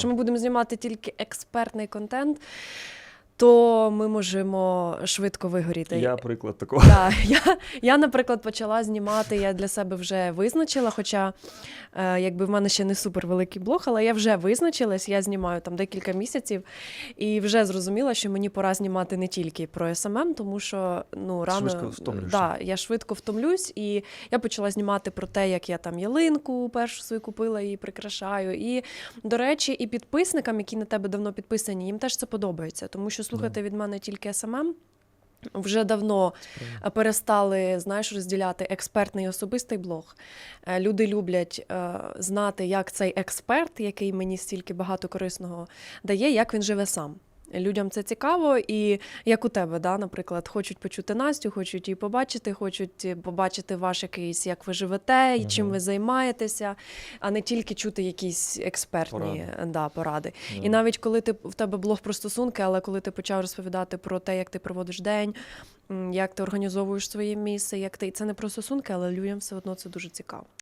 Якщо ми будемо знімати тільки експертний контент, то ми можемо швидко вигоріти. Я приклад такого. Да, я, я, наприклад, почала знімати, я для себе вже визначила, хоча е, якби в мене ще не супер великий блог, але я вже визначилась, я знімаю там декілька місяців і вже зрозуміла, що мені пора знімати не тільки про СММ, тому що ну рано да, я швидко втомлюсь, і я почала знімати про те, як я там ялинку першу свою купила і прикрашаю. І, до речі, і підписникам, які на тебе давно підписані, їм теж це подобається, тому що слухати від мене тільки СММ. Вже давно е, перестали знаєш, розділяти експертний і особистий блог. Е, Люди люблять е, знати, як цей експерт, який мені стільки багато корисного дає, як він живе сам. Людям це цікаво, і як у тебе, да, наприклад, хочуть почути Настю, хочуть її побачити, хочуть е, побачити ваш якийсь, як ви живете, і чим ви займаєтеся, а не тільки чути якісь експертні Поради. Да, поради. І навіть коли ти в тебе блог про стосунки, але коли ти почав розповідати про те, як ти проводиш день, як ти організовуєш своє місце, як ти і це не про стосунки, але людям все одно це дуже цікаво.